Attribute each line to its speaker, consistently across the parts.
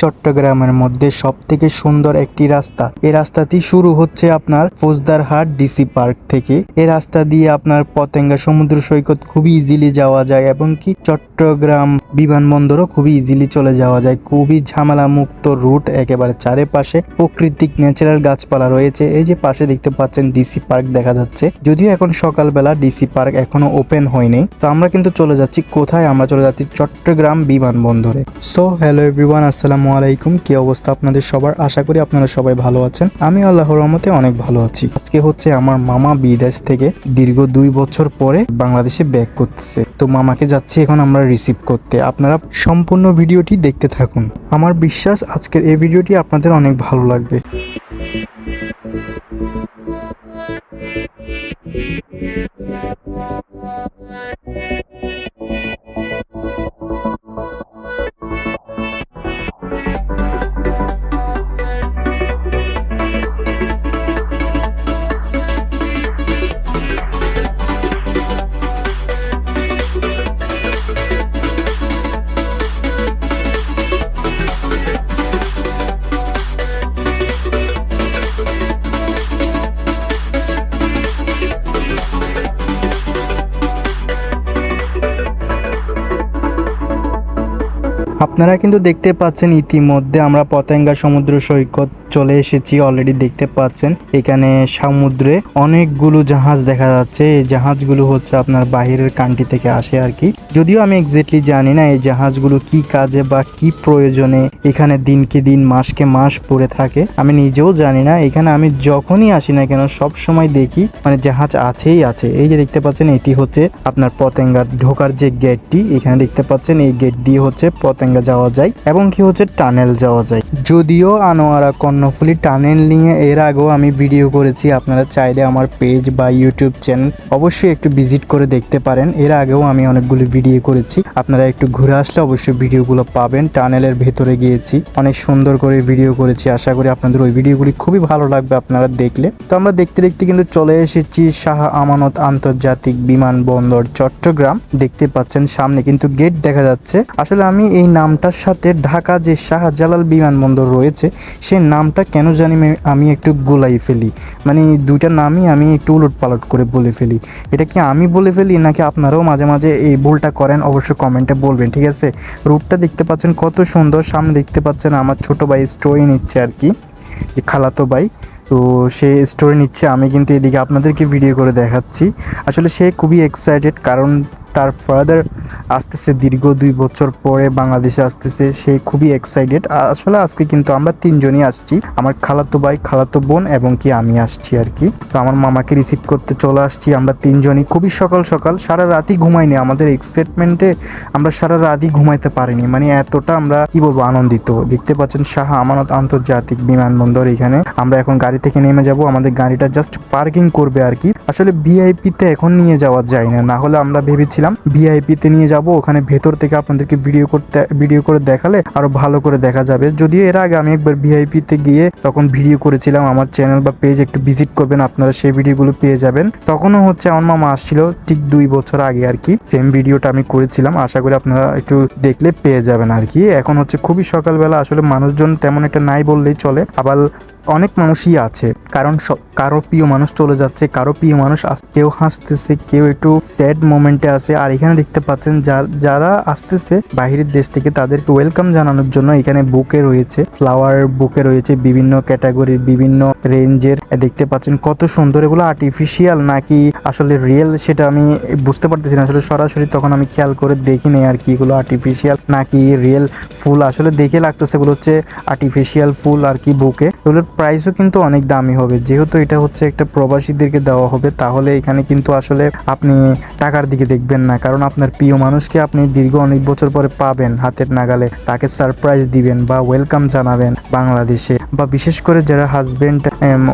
Speaker 1: চট্টগ্রামের মধ্যে সব থেকে সুন্দর একটি রাস্তা। এই রাস্তাটি শুরু হচ্ছে আপনার ফৌজদারহাট ডিসি পার্ক থেকে। এই রাস্তা দিয়ে আপনার পতেঙ্গা সমুদ্র সৈকত খুবই ইজিলি যাওয়া যায় এবং কি চট্টগ্রাম বিমানবন্দরও খুবই ইজিলি চলে যাওয়া যায়। খুবই ঝামেলা মুক্ত রুট একেবারে চারিপাশে প্রাকৃতিক ন্যাচারাল গাছপালা রয়েছে। এই যে পাশে দেখতে পাচ্ছেন ডিসি পার্ক দেখা যাচ্ছে। যদিও এখন সকালবেলা ডিসি পার্ক এখনও ওপেন হয়নি। তো আমরা কিন্তু চলে যাচ্ছি। কোথায় আমরা চলে যাচ্ছি? চট্টগ্রাম বিমানবন্দরে। সো হ্যালো এভরিওয়ান আসসালামু আলাইকুম কি অবস্থা আপনাদের সবার? আশা করি আপনারা সবাই ভালো আছেন। আমি আল্লাহর রহমতে অনেক ভালো আছি। আজকে হচ্ছে আমার মামা বিদেশ থেকে দীর্ঘ দুই বছর পরে বাংলাদেশে ব্যাক করতেছে। তো মামাকে যাচ্ছি এখন আমরা রিসিভ করতে। আপনারা সম্পূর্ণ ভিডিওটি দেখতে থাকুন। আমার বিশ্বাস আজকের এই ভিডিওটি আপনাদের অনেক ভালো লাগবে। আপনারা কিন্তু দেখতে পাচ্ছেন ইতিমধ্যে আমরা পতেঙ্গা সমুদ্র সৈকত চলে এসেছি অলরেডি দেখতে পাচ্ছেন। এখানে সমুদ্রে অনেকগুলো জাহাজ দেখা যাচ্ছে। এই জাহাজগুলো হচ্ছে আপনার বাহিরের কান্ট্রি থেকে আসে আর কি। যদিও আমি এক্স্যাক্টলি জানি না এই জাহাজগুলো কি কাজে বা কি প্রয়োজনে এখানে দিনকে দিন, মাসকে মাস পড়ে থাকে। আমি নিজেও জানি না। এখানে আমি যখনই আসি না কেন, সব সময় দেখি মানে জাহাজ আছেই আছে। এই যে দেখতে পাচ্ছেন, এটি হচ্ছে আপনার পতেঙ্গার ঢোকার যে গেটটি এখানে দেখতে পাচ্ছেন, এই গেট দিয়ে হচ্ছে পতেঙ্গা যাওয়া যায় এবং কি হচ্ছে, টানেল যাওয়া যায়। যদিও আনোয়ারা কর্ণফুলি টানেল নিয়ে এর আগেও আমি ভিডিও করেছি, আপনারা চাইলে আমার পেজ বা ইউটিউব চ্যানেল অবশ্যই একটু ভিজিট করে দেখতে পারেন। এর আগেও আমি অনেকগুলি ভিডিও করেছি। আপনারা একটু ঘুরে আসলে অবশ্যই ভিডিওগুলো পাবেন, টানেলের ভেতরে গিয়েছি। অনেক সুন্দর করে ভিডিও করেছি, আশা করি আপনাদের ওই ভিডিওগুলি খুবই ভালো লাগবে আপনারা দেখলে। তো আমরা দেখতে দেখতে কিন্তু চলে এসেছি শাহ আমানত আন্তর্জাতিক বিমানবন্দর চট্টগ্রাম। দেখতে পাচ্ছেন সামনে কিন্তু গেট দেখা যাচ্ছে। আসলে আমি এই নামটার সাথে ঢাকা যে শাহজালাল বিমানবন্দর রয়েছে, সে নামটা কেন জানি আমি একটু গোলাই ফেলি। মানে দুইটা নামই আমি একটু উলট পালট করে বলে ফেলি। এটা কি আমি বলে ফেলি, নাকি আপনারাও মাঝে মাঝে এই ভুলটা করেন? অবশ্যই কমেন্টে বলবেন, ঠিক আছে? রুটটা দেখতে পাচ্ছেন কত সুন্দর, সামনে দেখতে পাচ্ছেন আমার ছোট ভাই স্টোরি নিচ্ছে আর কি, যে খালাতো ভাই। তো সে স্টোরি নিচ্ছে, আমি কিন্তু এদিকে আপনাদেরকে ভিডিও করে দেখাচ্ছি। আসলে সে খুবই এক্সাইটেড কারণ তার ফাদার আসতেছে দীর্ঘ দুই বছর পরে বাংলাদেশে আসতেছে, সে খুবই এক্সাইটেড আসলে আজকে কিন্তু আমরা তিনজনই আসছি। আমার খালাতো ভাই, খালাতো বোন এবং কি আমি আসছি আর কি। তো আমার মামাকে রিসিভ করতে চলে আসছি। আমরা তিনজনই খুবই সকাল সকাল, সারা রাতই ঘুমাইনি। আমাদের এক্সাইটমেন্টে আমরা সারা রাতই ঘুমাইতে পারিনি। মানে এতটা আমরা, কি বলব, আনন্দিত। দেখতে পাচ্ছেন শাহ আমানত আন্তর্জাতিক বিমানবন্দর এখানে। আমরা এখন গাড়ি থেকে নেমে যাব। আমাদের গাড়িটা জাস্ট পার্কিং করবে আর কি। আসলে ভিআইপি তে এখন নিয়ে যাওয়া যায় না। না হলে আমরা ভেবেছিলাম ভিআইপি তে নিয়ে যাব, ওখানে ভেতর থেকে আপনাদেরকে ভিডিও করতে ভিডিও করে দেখালে আরও ভালো করে দেখা যাবে। যদিও এর আগে আমি একবার ভিআইপি তে গিয়ে তখন ভিডিও করেছিলাম, আমার চ্যানেল বা পেজ একটু ভিজিট করবেন, আপনারা সেই ভিডিওগুলো পেয়ে যাবেন। তখনও হচ্ছে আমার মামা আসছিল, ঠিক দুই বছর আগে আর কি সেম ভিডিওটা আমি করেছিলাম, আশা করি আপনারা একটু দেখলে পেয়ে যাবেন আর কি। এখন হচ্ছে খুবই সকালবেলা, আসলে মানুষজন তেমন একটা নাই বললেই চলে, আবার অনেক মানুষই আছে। কারণ কারও প্রিয় মানুষ চলে যাচ্ছে, কারও প্রিয় মানুষ কেউ হাসতেছে, কেউ একটু স্যাড মোমেন্টে আছে। আর এখানে দেখতে পাচ্ছেন যারা আসতেছে বাহিরের দেশ থেকে তাদেরকে ওয়েলকাম জানানোর জন্য এখানে বুকে রয়েছে ফ্লাওয়ার বুকে রয়েছে বিভিন্ন ক্যাটাগরির বিভিন্ন রেঞ্জের দেখতে পাচ্ছেন কত সুন্দর, এগুলো আর্টিফিশিয়াল নাকি আসলে রিয়েল সেটা আমি বুঝতে পারতেছি না। আসলে সরাসরি তখন আমি খেয়াল করে দেখি নেই আর কি এগুলো আর্টিফিশিয়াল নাকি রিয়েল ফুল। আসলে দেখে লাগতেছে এগুলো হচ্ছে আর্টিফিশিয়াল ফুল আর কি বুকে। এগুলোর প্রাইসও কিন্তু অনেক দামি হবে। যেহেতু এটা হচ্ছে একটা প্রবাসীদেরকে দেওয়া হবে, তাহলে এখানে কিন্তু আসলে আপনি টাকার দিকে দেখবেন না। কারণ আপনার প্রিয় মানুষকে আপনি দীর্ঘ অনেক বছর পরে পাবেন হাতের নাগালে। তাকে সারপ্রাইজ দিবেন বা ওয়েলকাম জানাবেন বাংলাদেশে। বা বিশেষ করে যারা হাজবেন্ড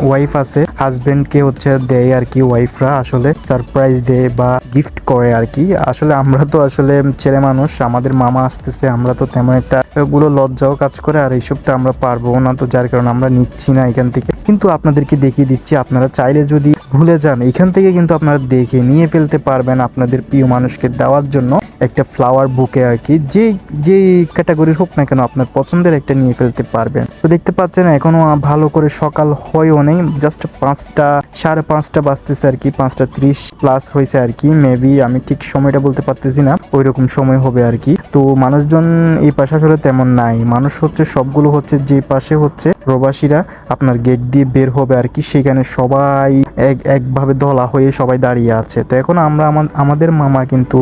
Speaker 1: ওয়াইফ আছে হাজবেন্ডকে হচ্ছে দেয় আর কি ওয়াইফরা আসলে সারপ্রাইজ দেয় বা গিফট করে আর কি আসলে আমরা তো আসলে ছেলে মানুষ, আমাদের মামা আসতেছে, আমরা তো তেমন একটা গুলো লজ্জাও কাজ করে আর এইসবটা আমরা পারব না তো যার কারণে আমরা নিচ্ছি না এখান থেকে। কিন্তু আপনাদেরকে দেখিয়ে দিচ্ছি, আপনারা চাইলে যদি ভুলে যান, এখান থেকে কিন্তু আপনারা দেখে নিয়ে ফেলতে পারবেন আপনাদের প্রিয় মানুষকে দেওয়ার জন্য একটা ফ্লাওয়ার বুকে আর কি যে যে ক্যাটাগরির হোক না কেন আপনার পছন্দের একটা নিয়ে ফেলতে পারবেন। তো দেখতে পাচ্ছেন এখনও ভালো করে সকাল হয়ও নেই জাস্ট পাঁচটা, সাড়ে পাঁচটা বাজতেছে আর কি পাঁচটা ত্রিশ প্লাস হয়েছে আর কি মেবি আমি ঠিক সময়টা বলতে পারতেছি না ওই রকম সময় হবে আর কি। তো মানুষজন এই পাশে আসলে তেমন নাই। মানুষ হচ্ছে, সবগুলো হচ্ছে যে পাশে হচ্ছে প্রবাসীরা আপনার গেট দিয়ে বের হবে আর কি। সেখানে সবাই এক, একভাবে দলা হয়ে সবাই দাঁড়িয়ে আছে। তো এখন আমরা আমাদের মামা কিন্তু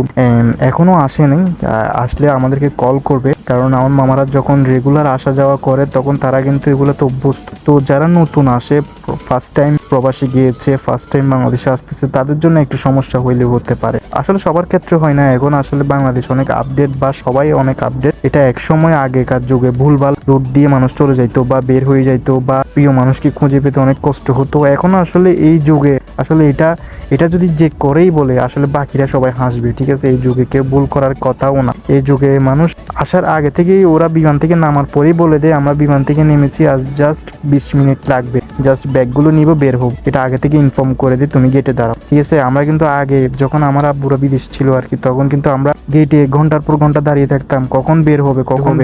Speaker 1: এখনও আসেনি আসলে আমাদেরকে কল করবে। কারণ আমার মামারা যখন রেগুলার আসা যাওয়া করে, তখন তারা কিন্তু এগুলো তো অভ্যস্ত। তো যারা নতুন আসে ফার্স্ট টাইম প্রবাসী গিয়েছে ফার্স্ট টাইম বাংলাদেশে আসতেছে, তাদের জন্য একটু সমস্যা হইলে হতে পারে। আসলে সবার ক্ষেত্রে হয় না, এখন আসলে বাংলাদেশ অনেক আপডেট বা সবাই অনেক আপডেট এটা এক সময় আগেকার যুগে ভুলভাল রোড দিয়ে মানুষ চলে যাইতো বা বের হয়ে যাইতো বা প্রিয় মানুষকে খুঁজে পেতে অনেক কষ্ট হতো। এখন আসলে এই যুগে আসলে এটা এটা যদি যে করেই বলে আসলে বাকিরা সবাই হাসবে ঠিক আছে? এই যুগে কেউ ভুল করার কথাও না। এই যুগে মানুষ আসার আগে থেকেই ওরা বিমান থেকে নামার পরেই বলে দেয় আমরা বিমান থেকে নেমেছি আজ জাস্ট বিশ মিনিট লাগবে। জাস্ট ব্যাগগুলো নিব বের হোক এটা আগে থেকে ইনফর্ম করে দিই তুমি গেটে দাঁড়াও। ঠিক আছে? আমরা কিন্তু আগে যখন আমার আব্বুরা বিদেশ ছিল আর কি তখন কিন্তু আমরা গেটে ঘণ্টার পর ঘণ্টা দাঁড়িয়ে থাকতাম কখন বের হবে কখন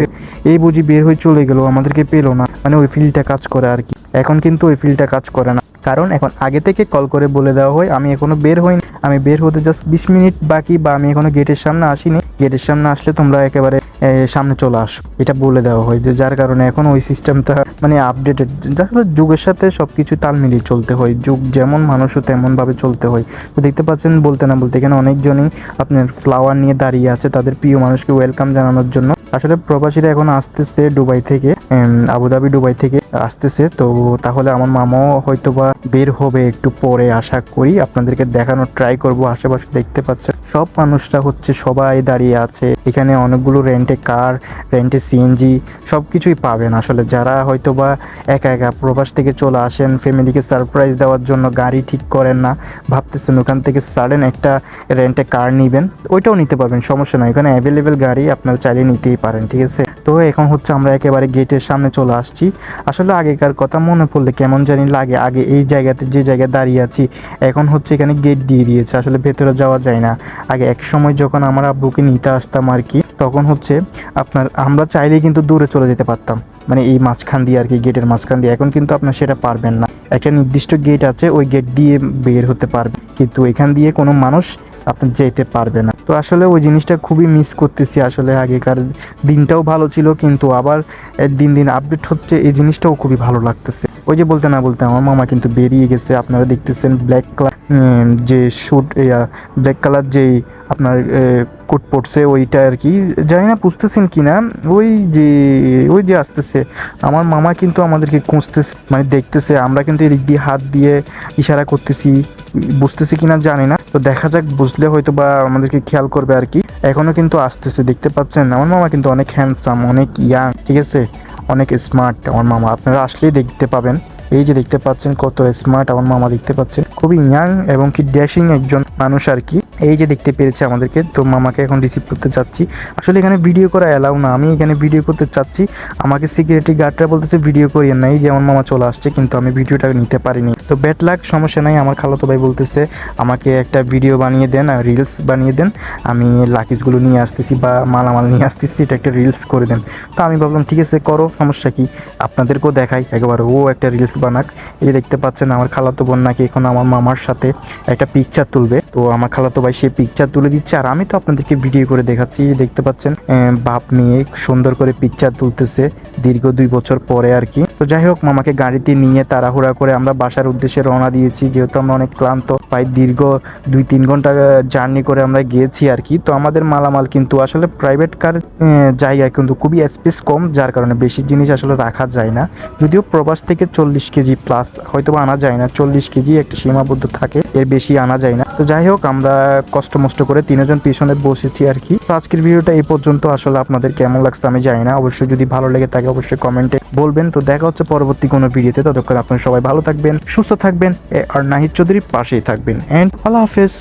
Speaker 1: এই বুঝি বের হয়ে চলে গেল আমাদেরকে পেল না। মানে ওই ফিল্ডটা কাজ করে আর কি। এখন কিন্তু ওই ফিল্ডটা কাজ করে না। কারণ এখন আগে থেকে কল করে বলে দেওয়া হয়, আমি এখনও বের হইনি। আমি বের হতে জাস্ট বিশ মিনিট বাকি বা আমি এখনও গেটের সামনে আসিনি। গেটের সামনে আসলে তোমরা একেবারে সামনে চলে আসো। এটা বলে দেওয়া হয় যে যার কারণে এখন ওই সিস্টেমটা মানে আপডেটেড আসলে যুগের সাথে সব কিছু তাল মিলিয়ে চলতে হয়। যুগ যেমন মানুষও তেমনভাবে চলতে হয়। তো দেখতে পাচ্ছেন, বলতে না বলতে এখানে অনেকজনই আপনার ফ্লাওয়ার নিয়ে দাঁড়িয়ে আছে, তাদের প্রিয় মানুষকে ওয়েলকাম জানানোর জন্য। আসলে প্রবাসীরা এখন আসতেছে দুবাই থেকে আবুধাবি, দুবাই থেকে। আসতেছে। তো তাহলে আমার মামাও হয়তো বা বের হবে একটু পরে আশা করি। আপনাদেরকে দেখানোর ট্রাই করব, আশেপাশে দেখতে পাচ্ছেন সব মানুষরা হচ্ছে সবাই দাঁড়িয়ে আছে। এখানে অনেকগুলো রেন্টে কার রেন্টে সিএনজি সব কিছুই পাবেন আসলে। যারা হয়তো বা একা একা প্রবাস থেকে চলে আসেন ফ্যামিলিকে সারপ্রাইজ দেওয়ার জন্য গাড়ি ঠিক করেন না, ভাবতেছেন ওখান থেকে সাডেন একটা রেন্টে কার নিবেন, ওইটাও নিতে পারবেন, সমস্যা নাই। এখানে অ্যাভেলেবেল গাড়ি আপনারা চাইলে নিতেই পারেন, ঠিক আছে? তো এখন হচ্ছে আমরা একেবারে গেটের সামনে চলে আসছি। আসলে আগেকার কথা মনে পড়লে কেমন জানি লাগে। আগে এই জায়গাতে যে জায়গায় দাঁড়িয়ে আছি, এখন হচ্ছে এখানে গেট দিয়ে দিয়েছে, আসলে ভেতরে যাওয়া যায় না। আগে এক সময় যখন আমার আব্বুকে নিতে আসতাম আর কি, তখন হচ্ছে আপনার, আমরা চাইলেই কিন্তু দূরে চলে যেতে পারতাম। মানে এই মাঝখান দিয়ে আর কি গেটের মাঝখান দিয়ে। এখন কিন্তু আপনার সেটা পারবেন না। একটা নির্দিষ্ট গেট আছে, ওই গেট দিয়ে বের হতে পারবে। কিন্তু এখান দিয়ে কোনো মানুষ আপনার যেতে পারবে না। তো আসলে ওই জিনিসটা খুবই মিস করতেছি আসলে আগেকার দিনটাও ভালো ছিল, কিন্তু আবার দিন দিন আপডেট হচ্ছে, এই জিনিসটাও খুবই ভালো লাগতেছে। ওই যে বলতে না বলতে আমার মামা কিন্তু বেরিয়ে গেছে, আপনারা দেখতেছেন ব্ল্যাক কালার যে শুট ব্ল্যাক কালার যেই আপনার কোট পড়ছে ওইটা আর কি, জানি না বুঝতেছেন কি না, ওই যে ওই যে আসতেছে, আমার মামা কিন্তু আমাদেরকে খুঁজতেছে মানে দেখতেছে, আমরা কিন্তু এদিক দিয়ে হাত দিয়ে ইশারা করতেছি, বুঝতেছি কিনা জানি না, তো দেখা যাক, বুঝলে হয়তো বা আমাদেরকে খেয়াল করবে আর কি, এখনও কিন্তু আসতেছে, দেখতে পাচ্ছেন, আমার মামা কিন্তু অনেক হ্যান্ডসাম অনেক ইয়াং ঠিক আছে? অনেক স্মার্ট আমার মামা। আপনারা আসলেই দেখতে পাবেন। এই যে দেখতে পাচ্ছেন, কত স্মার্ট আমার মামা দেখতে পাচ্ছেন। খুবই ইয়াং এবং কি ড্যাশিং একজন মানুষ আর কি। এই যে দেখতে পেরেছে আমাদেরকে, তো মামাকে এখন রিসিভ করতে চাচ্ছি। আসলে এখানে ভিডিও করা অ্যালাউ না, আমি এখানে ভিডিও করতে চাচ্ছি। আমাকে সিকিউরিটি গার্ডরা বলতেছে ভিডিও করিয়েন নাই যে আমার মামা চলে আসছে, কিন্তু আমি ভিডিওটা নিতে পারিনি। তো ব্যাট লাগ সমস্যা নাই, আমার খালাতো ভাই বলতেছে, আমাকে একটা ভিডিও বানিয়ে দেন আর রিলস বানিয়ে দেন, আমি লাকিসগুলো নিয়ে আসতেছি বা মালামাল নিয়ে আসতেছি, এটা একটা রিলস করে দেন। তো আমি ভাবলাম, ঠিক আছে, করো, সমস্যা কি? আপনাদেরকেও দেখাই, একবার ও একটা রিলস বানাক। এই দেখতে পাচ্ছেন, আমার খালাতো বোন নাকি এখন আমার মামার সাথে একটা পিকচার তুলবে। তো আমার খালাতো ভাই সেই পিকচার তুলে দিচ্ছে। আর আমি তো আপনাদেরকে ভিডিও করে দেখাচ্ছি, দেখতে পাচ্ছেন বাপ মেয়ে সুন্দর করে পিকচার তুলতেছে দীর্ঘ দুই বছর পরে আর কি। তো যাই হোক, মামাকে গাড়িতে নিয়ে তাড়াহুড়া করে আমরা বাসার উদ্দেশ্যে রওনা দিয়েছি। যেহেতু আমরা অনেক ক্লান্ত, প্রায় দীর্ঘ দুই তিন ঘণ্টা জার্নি করে আমরা গিয়েছি আর কি। তো আমাদের মালামাল কিন্তু আসলে প্রাইভেট কার জায়গায় কিন্তু খুবই স্পেস কম, যার কারণে বেশি জিনিস আসলে রাখা যায় না। যদিও প্রবাস থেকে চল্লিশ কেজি প্লাস হয়তো আনা যায় না, চল্লিশ কেজি একটা সীমাবদ্ধ থাকে, এর বেশি আনা যায় না। তো যাই হোক, আমরা কষ্ট মষ্ট করে তিনজন পিছনে বসেছি আর কি। তো আজকের ভিডিওটা এই পর্যন্ত। আসলে আপনাদের কেমন লাগছে আমি জানি না। অবশ্যই যদি ভালো লেগে থাকে, অবশ্যই কমেন্টে বলবেন। তো দেখা হচ্ছে পরবর্তী কোনো ভিডিওতে। ততক্ষণ আপনারা সবাই ভালো থাকবেন, সুস্থ থাকবেন আর নাহিদ চৌধুরীর পাশেই থাকবেন। এন্ড আল্লাহ হাফেজ।